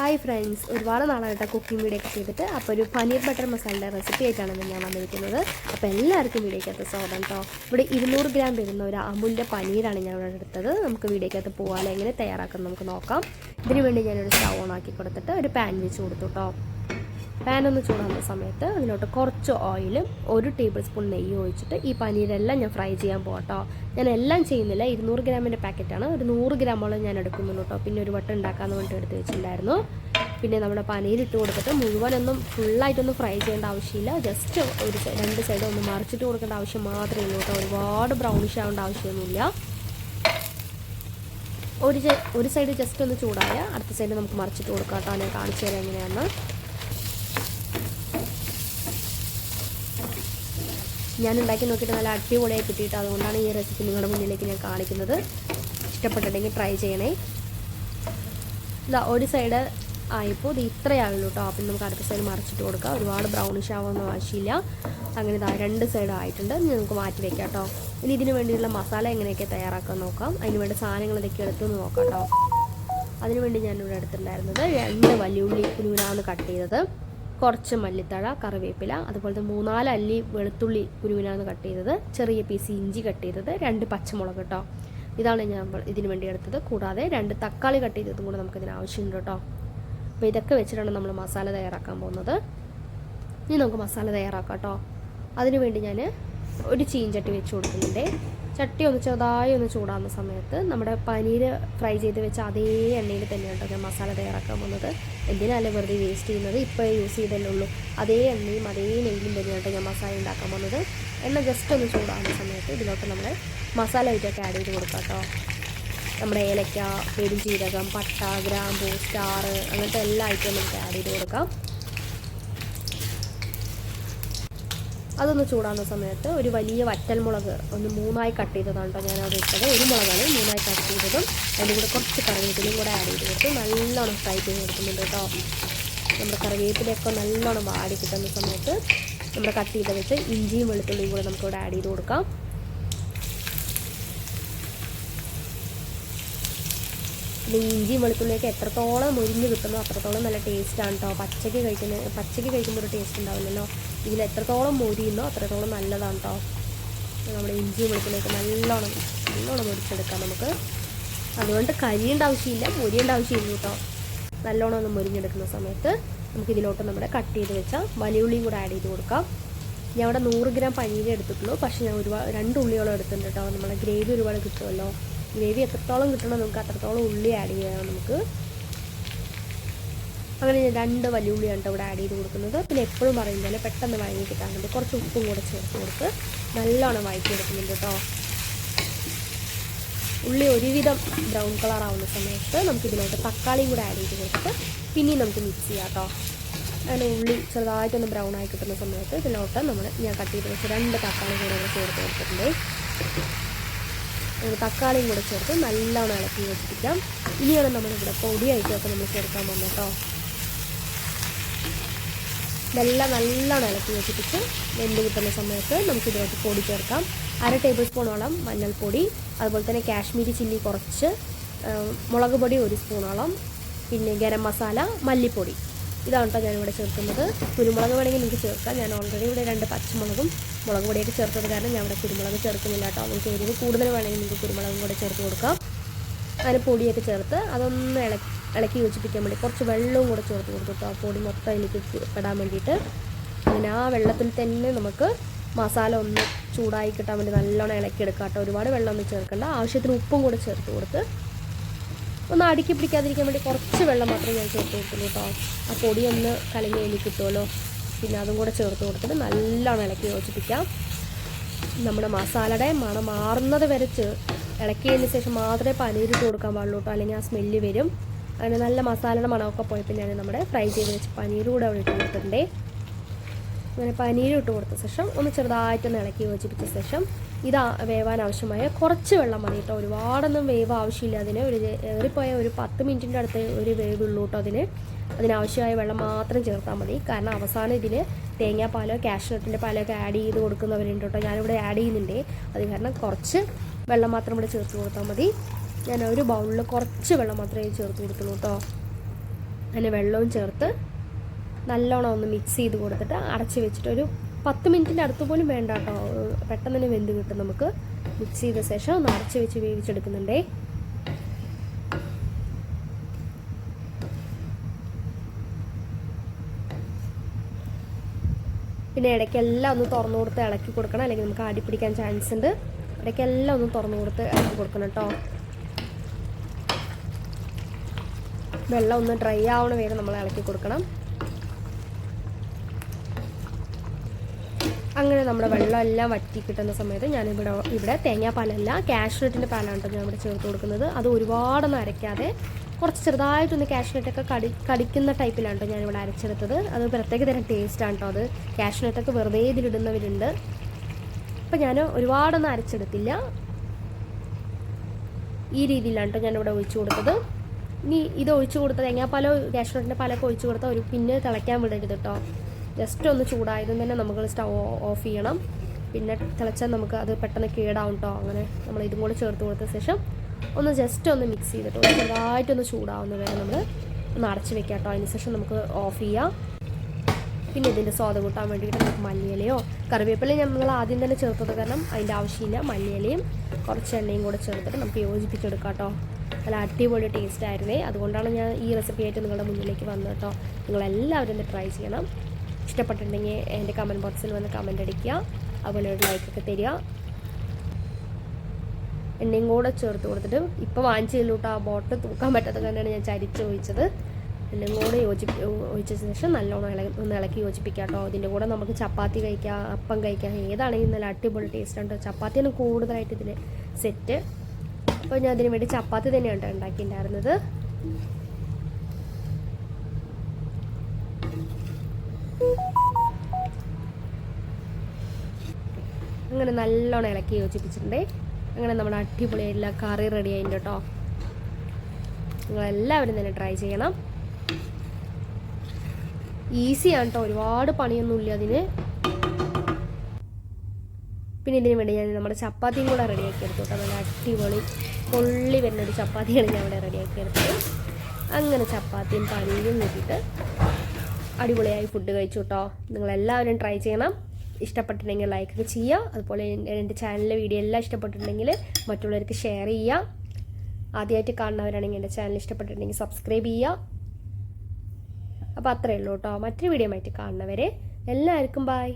Hi friends ഒരുപാട് നാളായിട്ട് cooking video ഒക്കെ ചെയ്തിട്ട് അപ്പോൾ ഒരു പനീർ ബട്ടർ മസാലയുടെ റെസിപ്പി ആയിട്ടാണ് ഞാൻ വന്നിരിക്കുന്നത്. അപ്പോൾ എല്ലാവർക്കും വീഡിയോക്കകത്ത് സ്വാഗതം കേട്ടോ ഇവിടെ ഇരുന്നൂറ് ഗ്രാം വരുന്ന ഒരു അമുലിന്റെ പനീരാണ് ഞാൻ ഇവിടെ എടുത്തത്. നമുക്ക് വീഡിയോക്കകത്ത് പോകാതെ എങ്ങനെ തയ്യാറാക്കുന്നത് നമുക്ക് നോക്കാം. ഇതിനു വേണ്ടി ഞാനൊരു സ്റ്റൗ ഓൺ ആക്കി കൊടുത്തിട്ട് ഒരു പാൻ വെച്ച് കൊടുത്തു കേട്ടോ പാൻ ഒന്ന് ചൂടാകുന്ന സമയത്ത് അതിലോട്ട് കുറച്ച് ഓയിലും ഒരു ടേബിൾ സ്പൂൺ നെയ്യ് ഒഴിച്ചിട്ട് ഈ പനീരെല്ലാം ഞാൻ ഫ്രൈ ചെയ്യാൻ പോകട്ടോ ഞാൻ എല്ലാം ചെയ്യുന്നില്ല. ഇരുന്നൂറ് ഗ്രാമിന്റെ പാക്കറ്റാണ് ഒരു നൂറ് ഗ്രാമോളം ഞാൻ എടുക്കുന്നുള്ളൂ കേട്ടോ പിന്നെ ഒരു വട്ടം ഉണ്ടാക്കാമെന്ന് വേണ്ടി എടുത്ത് വെച്ചിട്ടുണ്ടായിരുന്നു. പിന്നെ നമ്മുടെ പനീർ ഇട്ട് കൊടുത്തിട്ട് മുഴുവനൊന്നും ഫുള്ളായിട്ടൊന്നും ഫ്രൈ ചെയ്യേണ്ട ആവശ്യമില്ല. ജസ്റ്റ് ഒരു രണ്ട് സൈഡ് ഒന്ന് മറിച്ചിട്ട് കൊടുക്കേണ്ട ആവശ്യം മാത്രമേ ഉള്ളൂ കേട്ടോ ഒരുപാട് ബ്രൗണിഷ് ആവേണ്ട ആവശ്യമൊന്നുമില്ല. ഒരു ഒരു സൈഡ് ജസ്റ്റ് ഒന്ന് ചൂടായ അടുത്ത സൈഡ് നമുക്ക് മറിച്ചിട്ട് കൊടുക്കാം കേട്ടോ ഞാൻ കാണിച്ചു തരാം എങ്ങനെയാണെന്ന്. ഞാൻ ഉണ്ടാക്കി നോക്കിയിട്ട് നല്ല അടിപൊളിയായി കിട്ടിയിട്ട് അതുകൊണ്ടാണ് ഈ റെസിപ്പി നിങ്ങളുടെ മുന്നിലേക്ക് ഞാൻ കാണിക്കുന്നത്. ഇഷ്ടപ്പെട്ടിട്ടുണ്ടെങ്കിൽ ട്രൈ ചെയ്യണേ. ഇതാ ഒരു സൈഡ് ആയപ്പോൾ ഇത് ഇത്രയാണല്ലോ കേട്ടോ. അപ്പം നമുക്ക് അടുത്ത സൈഡ് മറിച്ചിട്ട് കൊടുക്കാം. ഒരുപാട് ബ്രൗണിഷ് ആവുന്ന ആവശ്യമില്ല. അങ്ങനെ ഇതാ രണ്ട് സൈഡ് ആയിട്ടുണ്ട്. ഇനി നമുക്ക് മാറ്റി വെക്കാം കേട്ടോ. ഇനി ഇതിന് വേണ്ടിയുള്ള മസാല എങ്ങനെയൊക്കെ തയ്യാറാക്കാൻ നോക്കാം. അതിന് വേണ്ട സാധനങ്ങൾ ഇതൊക്കെ എടുത്തു നോക്കാം കേട്ടോ. അതിനുവേണ്ടി ഞാനിവിടെ എടുത്തിട്ടുണ്ടായിരുന്നത് രണ്ട് വലിയ ഉള്ളി കുനുകുനാന്ന് കട്ട് ചെയ്തത്. കുറച്ച് മല്ലിത്തഴ കറിവേപ്പില അതുപോലത്തെ മൂന്നാൽ അല്ലി വെളുത്തുള്ളി കുരുവിനാണ് കട്ട് ചെയ്തത്. ചെറിയ പീസ് ഇഞ്ചി കട്ട് ചെയ്തത്. രണ്ട് പച്ചമുളക് കേട്ടോ ഇതാണ് ഞാൻ ഇതിന് വേണ്ടി എടുത്തത്. കൂടാതെ രണ്ട് തക്കാളി കട്ട് ചെയ്തതും കൂടെ നമുക്ക് ഇതിന് ആവശ്യമുണ്ട് കേട്ടോ അപ്പോൾ ഇതൊക്കെ വെച്ചിട്ടാണ് നമ്മൾ മസാല തയ്യാറാക്കാൻ പോകുന്നത്. ഇനി നമുക്ക് മസാല തയ്യാറാക്കാം കേട്ടോ അതിനുവേണ്ടി ഞാൻ ഒരു ചീഞ്ചട്ടി വെച്ച് കൊടുക്കുന്നുണ്ട്. ചട്ടി ഒന്ന് ചെറുതായി ഒന്ന് ചൂടാകുന്ന സമയത്ത് നമ്മുടെ പനീർ ഫ്രൈ ചെയ്ത് വെച്ച അതേ എണ്ണയിൽ തന്നെയാണ് ഞാൻ മസാല തയ്യാറാക്കാൻ പോകുന്നത്. എന്തിനാലും വെറുതെ വേസ്റ്റ് ചെയ്യുന്നത്? ഇപ്പോൾ യൂസ് ചെയ്തല്ലേ ഉള്ളൂ. അതേ എണ്ണയും അതേ നെയ്യും തന്നെ ഉണ്ടോ ഞാൻ മസാല ഉണ്ടാക്കാൻ പോകുന്നത്. എണ്ണ ജസ്റ്റ് ഒന്ന് ചൂടാകുന്ന സമയത്ത് ഇതിലോട്ട് നമ്മൾ മസാല ഐറ്റമൊക്കെ ആഡ് ചെയ്ത് കൊടുക്കാം കേട്ടോ നമ്മുടെ ഏലക്ക പെരുംജീരകം പട്ട ഗ്രാമ്പൂ സ്റ്റാർ അങ്ങനത്തെ എല്ലാ ഐറ്റവും നമുക്ക് ആഡ് ചെയ്ത് കൊടുക്കാം. അതൊന്ന് ചൂടാകുന്ന സമയത്ത് ഒരു വലിയ വറ്റൽമുളക് ഒന്ന് മൂന്നായി കട്ട് ചെയ്തതാണ് കേട്ടോ ഞാൻ അവിടെ ഇട്ടത്. ഒരു മുളകാണ് മൂന്നായി കട്ട് ചെയ്തതും അതിന്റെ കൂടെ കുറച്ച് കറിവേപ്പിലയും കൂടെ ആഡ് ചെയ്ത് കൊടുത്ത്. നല്ലോണം ഫ്രൈ ചെയ്ത് കൊടുക്കുന്നുണ്ട് കേട്ടോ. നമ്മുടെ കറിവേപ്പിലയൊക്കെ നല്ലോണം വാടി കിട്ടുന്ന സമയത്ത് നമ്മുടെ കട്ട് ചെയ്ത് വെച്ച് ഇഞ്ചിയും വെളുത്തുള്ളിയും കൂടെ നമുക്കിവിടെ ആഡ് ചെയ്ത് കൊടുക്കാം. ഇഞ്ചിയും വെളുത്തുള്ളിയൊക്കെ എത്രത്തോളം മുരിഞ്ഞ് കിട്ടുന്നോ അത്രത്തോളം നല്ല ടേസ്റ്റാണ് കേട്ടോ പച്ചക്ക് കഴിക്കുന്ന പച്ചക്ക് കഴിക്കുമ്പോൾ ഒരു ടേസ്റ്റ് ഉണ്ടാവില്ലല്ലോ. ഇതിൽ എത്രത്തോളം മുരിയുന്നോ അത്രത്തോളം നല്ലതാണ് കേട്ടോ നമ്മുടെ ഇഞ്ചി വെളുത്തുള്ളിയൊക്കെ നല്ലോണം നല്ലോണം മുരിച്ചെടുക്കാം നമുക്ക്. അതുകൊണ്ട് കരിയേണ്ട ആവശ്യമില്ല മുരിയേണ്ട ആവശ്യമില്ല കേട്ടോ നല്ലോണം ഒന്ന് മുരിഞ്ഞെടുക്കുന്ന സമയത്ത് നമുക്ക് ഇതിലോട്ട് നമ്മുടെ കട്ട് ചെയ്ത് വെച്ച വലിയുള്ളിയും കൂടെ ആഡ് ചെയ്ത് കൊടുക്കാം. ഞാൻ അവിടെ നൂറ് ഗ്രാം പനീർ എടുത്തിട്ടുള്ളൂ. പക്ഷേ ഞാൻ ഒരുപാട് രണ്ട് ഉള്ളിയോളം എടുത്തിട്ടുണ്ട് കേട്ടോ നമ്മുടെ ഗ്രേവി ഒരുപാട് കിട്ടുമല്ലോ. ഗ്രേവി എത്രത്തോളം കിട്ടണോ നമുക്ക് അത്രത്തോളം ഉള്ളി ആഡ് ചെയ്യാം നമുക്ക്. അങ്ങനെ രണ്ട് വലിയ ഉള്ളിയാണ് ഇവിടെ ആഡ് ചെയ്ത് കൊടുക്കുന്നത്. പിന്നെ എപ്പോഴും പറയും പോലെ പെട്ടെന്ന് വഴങ്ങി കിട്ടാൻ വേണ്ടി കുറച്ച് ഉപ്പും കൂടെ ചേർത്ത് കൊടുത്ത് നല്ലോണം വഴറ്റി കൊടുക്കുന്നുണ്ട് കേട്ടോ. ഉള്ളി ഒരുവിധം ബ്രൗൺ കളർ ആവുന്ന സമയത്ത് നമുക്ക് ഇതിലോട്ട് തക്കാളിയും കൂടെ ആഡ് ചെയ്ത് കൊടുത്തിട്ട് പിന്നെയും നമുക്ക് മിക്സ് ചെയ്യാം കേട്ടോ. അങ്ങനെ ഉള്ളി ചെറുതായിട്ടൊന്ന് ബ്രൗൺ ആയി കിട്ടുന്ന സമയത്ത് ഇതിലോട്ട് നമ്മൾ ഞാൻ കട്ട് ചെയ്ത് വെച്ച് രണ്ട് തക്കാളി കൂടെ ചേർത്ത് കൊടുത്തിട്ടുണ്ട്. തക്കാളിയും കൂടെ ചേർത്ത് നല്ലോണം ഇളക്കി വെച്ചിരിക്കാം. ഇനിയാണ് നമ്മളിവിടെ പൊടിയായിട്ടൊക്കെ നമ്മൾ ചേർക്കാൻ പോകുന്നത് കേട്ടോ. ഇതെല്ലാം നല്ലോണം ഇളക്കി വെച്ചിട്ട് വെന്ത് കിട്ടുന്ന സമയത്ത് നമുക്ക് ഇതിനകത്ത് പൊടി ചേർക്കാം. അര ടേബിൾ സ്പൂണോളം മഞ്ഞൾപ്പൊടി അതുപോലെ തന്നെ കാശ്മീരി ചില്ലി കുറച്ച് മുളക് പൊടി ഒരു സ്പൂണോളം പിന്നെ ഗരം മസാല മല്ലിപ്പൊടി. ഇതാണ് കേട്ടോ ഞാനിവിടെ ചേർക്കുന്നത്. കുരുമുളക് വേണമെങ്കിൽ നിങ്ങൾക്ക് ചേർക്കാം. ഞാൻ ഓൾറെഡി ഇവിടെ രണ്ട് പച്ചമുളകും മുളക് പൊടിയൊക്കെ ചേർത്തത് കാരണം ഞാൻ ഇവിടെ കുരുമുളക് ചേർക്കുന്നില്ല കേട്ടോ. നിങ്ങൾക്ക് എരിവ് കൂടുതൽ വേണമെങ്കിൽ നിങ്ങൾക്ക് കുരുമുളകും കൂടെ ചേർത്ത് കൊടുക്കാം. അതിന് പൊടിയൊക്കെ ചേർത്ത് അതൊന്ന് ഇളക്കി ഇളക്കി യോജിപ്പിക്കാൻ വേണ്ടി കുറച്ച് വെള്ളവും കൂടെ ചേർത്ത് കൊടുത്തു കേട്ടോ. ആ പൊടി മൊത്തം അതിലേക്ക് പെടാൻ വേണ്ടിയിട്ട്. അങ്ങനെ ആ വെള്ളത്തിൽ തന്നെ നമുക്ക് മസാല ഒന്ന് ചൂടായി കിട്ടാൻ വേണ്ടി നല്ലോണം ഇളക്കിയെടുക്കാം കേട്ടോ. ഒരുപാട് വെള്ളം ഒന്നും ചേർക്കണ്ട. ആവശ്യത്തിന് ഉപ്പും കൂടെ ചേർത്ത് കൊടുത്ത് ഒന്ന് അടുക്കി പിടിക്കാതിരിക്കാൻ വേണ്ടി കുറച്ച് വെള്ളം മാത്രമേ ഞാൻ ചേർത്ത് കൊടുത്തുള്ളൂ കേട്ടോ. ആ പൊടി ഒന്ന് കലങ്ങി എനിക്ക് കിട്ടുമല്ലോ പിന്നെ അതും കൂടെ ചേർത്ത് കൊടുത്തിട്ട് നല്ലോണം ഇളക്കി യോജിപ്പിക്കാം. നമ്മുടെ മസാലയുടെ മണം മാറുന്നത് വരെ ഇളക്കിയതിന് ശേഷം മാത്രമേ പനീരിട്ട് കൊടുക്കാൻ പാടുള്ളൂ അല്ലെങ്കിൽ ആ സ്മെല്ല് വരും. അങ്ങനെ നല്ല മസാലയുടെ മണമൊക്കെ പോയപ്പോൾ ഞാൻ നമ്മുടെ ഫ്രൈ ചെയ്ത് വെച്ച് പനീർ കൂടെ അവിടെ ഇട്ട് കൊടുത്തിട്ടുണ്ടേ. അങ്ങനെ പനീർ ഇട്ട് കൊടുത്ത ശേഷം ഒന്ന് ചെറുതായിട്ടൊന്ന് ഇളക്കി യോജിപ്പിച്ച ശേഷം ഇതാ വേവാൻ ആവശ്യമായ കുറച്ച് വെള്ളം മതി കേട്ടോ. ഒരുപാടൊന്നും വേവ് ആവശ്യമില്ല അതിന്. ഒരു ഏറിപ്പോയ ഒരു പത്ത് മിനിറ്റിന്റെ അടുത്ത് ഒരു വേവ് ഉള്ളൂ കേട്ടോ അതിന്. അതിനാവശ്യമായ വെള്ളം മാത്രം ചേർത്താൽ മതി. കാരണം അവസാനം ഇതിൽ തേങ്ങാപ്പാലോ കാഷ്നട്ടിന്റെ പാലോ ഒക്കെ ആഡ് ചെയ്ത് കൊടുക്കുന്നവരുണ്ട് കേട്ടോ. ഞാനിവിടെ ആഡ് ചെയ്യുന്നുണ്ട്. അത് കാരണം കുറച്ച് വെള്ളം മാത്രം ഇവിടെ ചേർത്ത് കൊടുത്താൽ മതി. ഞാൻ ഒരു ബൗളിൽ കുറച്ച് വെള്ളം മാത്രമേ ചേർത്ത് കൊടുത്തുള്ളൂ കേട്ടോ. അതിന് വെള്ളവും ചേർത്ത് നല്ലോണം ഒന്ന് മിക്സ് ചെയ്ത് കൊടുത്തിട്ട് അടച്ച് വെച്ചിട്ട് ഒരു പത്ത് മിനിറ്റിന്റെ അടുത്ത് പോലും വേണ്ട കേട്ടോ. പെട്ടെന്ന് തന്നെ വെന്ത് കിട്ടും നമുക്ക്. മിക്സ് ചെയ്ത ശേഷം ഒന്ന് അടച്ച് വെച്ച് വേവിച്ചെടുക്കുന്നുണ്ടേ. പിന്നെ ഇടയ്ക്കെല്ലാം ഒന്ന് തുറന്നു കൊടുത്ത് ഇളക്കി കൊടുക്കണം. അല്ലെങ്കിൽ നമുക്ക് അടി പിടിക്കാൻ ചാൻസ് ഉണ്ട്. ഇടയ്ക്കെല്ലാം ഒന്ന് തുറന്നു കൊടുത്ത് ഇളക്കി കൊടുക്കണം കേട്ടോ. വെള്ളം ഒന്ന് ഡ്രൈ ആവണ വരെ നമ്മൾ ഇളക്കി കൊടുക്കണം. അങ്ങനെ നമ്മുടെ വെള്ളം എല്ലാം വറ്റി കിട്ടുന്ന സമയത്ത് ഞാനിവിടെ ഇവിടെ തേങ്ങാപ്പാലല്ല കാഷ്നട്ടിന്റെ പാലാണ് കേട്ടോ ഞാൻ ഇവിടെ ചേർത്ത് കൊടുക്കുന്നത്. അത് ഒരുപാടൊന്നും അരയ്ക്കാതെ കുറച്ച് ചെറുതായിട്ടൊന്ന് കാഷ്നട്ടൊക്കെ കടി കടിക്കുന്ന ടൈപ്പിലാണ് കേട്ടോ ഞാനിവിടെ അരച്ചെടുത്തത്. അത് പ്രത്യേക തരം ടേസ്റ്റാണ് കേട്ടോ അത്. കാഷ്നട്ടൊക്കെ വെറുതെ ഇതിലിടുന്നവരുണ്ട്. അപ്പം ഞാൻ ഒരുപാടൊന്നും അരച്ചെടുത്തില്ല. ഈ രീതിയിലാണ് കേട്ടോ ഞാനിവിടെ ഒഴിച്ചു കൊടുത്തത്. ഇനി ഇത് ഒഴിച്ചു കൊടുത്ത തേങ്ങാപ്പാലോ കാഷ്നട്ടിന്റെ പാലൊക്കെ ഒഴിച്ചു കൊടുത്താൽ ഒരു പിന്നെ തിളയ്ക്കാൻ വിടരുത് കേട്ടോ. ജസ്റ്റ് ഒന്ന് ചൂടായതും തന്നെ നമുക്ക് സ്റ്റവ് ഓഫ് ചെയ്യണം. പിന്നെ തിളച്ചാൽ നമുക്ക് അത് പെട്ടെന്ന് കേടാവും കേട്ടോ അങ്ങനെ നമ്മൾ ഇതും കൂടെ ചേർത്ത് കൊടുത്ത ശേഷം ഒന്ന് ജസ്റ്റ് ഒന്ന് മിക്സ് ചെയ്തിട്ട് ഒന്ന് ചെറുതായിട്ടൊന്ന് ചൂടാവുന്ന വരെ നമ്മൾ ഒന്ന് അടച്ച് വെക്കാം കേട്ടോ അതിന് ശേഷം നമുക്ക് ഓഫ് ചെയ്യാം. പിന്നെ ഇതിന്റെ സ്വാദ കൂട്ടാൻ വേണ്ടിയിട്ട് നമുക്ക് മല്ലിയിലയോ കറിവേപ്പിലയും നമ്മൾ ആദ്യം തന്നെ ചേർത്തത് കാരണം അതിന്റെ ആവശ്യമില്ല. മല്ലിയിലയും കുറച്ച് എണ്ണയും കൂടെ ചേർത്തിട്ട് നമുക്ക് യോജിപ്പിച്ചെടുക്കാം കേട്ടോ നല്ല അടിപൊളി ടേസ്റ്റ് ആയിരുന്നേ. അതുകൊണ്ടാണ് ഞാൻ ഈ റെസിപ്പി ആയിട്ട് നിങ്ങളുടെ മുന്നിലേക്ക് വന്നത് കേട്ടോ നിങ്ങളെല്ലാവരും ഒന്ന് ട്രൈ ചെയ്യണം. ഇഷ്ടപ്പെട്ടിട്ടുണ്ടെങ്കിൽ എന്റെ കമന്റ് ബോക്സിൽ വന്ന് കമന്റ് അടിക്കുക. അതുപോലെ ഒരു ലൈക്കൊക്കെ തരിക. എണ്ണയും കൂടെ ചേർത്ത് കൊടുത്തിട്ട് ഇപ്പോൾ വാങ്ങിച്ചില്ല കേട്ടോ ആ ബോട്ട് തൂക്കാൻ പറ്റാത്ത കൊണ്ടാണ് ഞാൻ ചരിച്ച് ഒഴിച്ചത്. എല്ലാം കൂടെ യോജി ഒഴിച്ച ശേഷം നല്ലോണം ഇളകി ഒന്ന് ഇളക്കി യോജിപ്പിക്കാം കേട്ടോ. ഇതിന്റെ കൂടെ നമുക്ക് ചപ്പാത്തി കഴിക്കാം അപ്പം കഴിക്കാം. ഏതാണെങ്കിലും നല്ല അടിപൊളി ടേസ്റ്റ് ഉണ്ട്. ചപ്പാത്തിയാണ് കൂടുതലായിട്ട് ഇതിൽ സെറ്റ് അപ്പോൾ ഞാൻ അതിന് വേണ്ടി ചപ്പാത്തി തന്നെയാണ് ഉണ്ടാക്കിയിട്ടുണ്ടായിരുന്നത്. അങ്ങനെ നല്ലോണം ഇളക്കി യോജിപ്പിച്ചിട്ടുണ്ട്. അങ്ങനെ നമ്മുടെ അടിപൊളിയായിട്ടുള്ള കറി റെഡി ആയിട്ടുണ്ട് കേട്ടോ. നിങ്ങളെല്ലാവരും തന്നെ ട്രൈ ചെയ്യണം. ഈസിയാണ് കേട്ടോ. ഒരുപാട് പണിയൊന്നുമില്ല അതിന്. പിന്നെ ഇതിന് വേണ്ടി ഞാൻ നമ്മുടെ ചപ്പാത്തിയും കൂടെ റെഡിയാക്കി എടുത്തു കേട്ടോ. നല്ല അടിപൊളി പൊള്ളി വരുന്ന ഒരു ചപ്പാത്തിയാണ് ഞാൻ ഇവിടെ റെഡിയാക്കി എടുത്തത്. അങ്ങനെ ചപ്പാത്തിയും പനിയും കൂട്ടിയിട്ട് അടിപൊളിയായി ഫുഡ് കഴിച്ചു കേട്ടോ നിങ്ങളെല്ലാവരും ട്രൈ ചെയ്യണം. ഇഷ്ടപ്പെട്ടിട്ടുണ്ടെങ്കിൽ ലൈക്കൊക്കെ ചെയ്യുക. അതുപോലെ എന്റെ ചാനലിലെ വീഡിയോ എല്ലാം ഇഷ്ടപ്പെട്ടിട്ടുണ്ടെങ്കിൽ മറ്റുള്ളവർക്ക് ഷെയർ ചെയ്യുക. ആദ്യമായിട്ട് കാണുന്നവരാണെങ്കിൽ എന്റെ ചാനൽ ഇഷ്ടപ്പെട്ടിട്ടുണ്ടെങ്കിൽ സബ്സ്ക്രൈബ് ചെയ്യുക. അപ്പോൾ അത്രയേ ഉള്ളൂ കേട്ടോ മറ്റൊരു വീഡിയോ ആയിട്ട് കാണുന്നവരെ എല്ലാവർക്കും ബായ്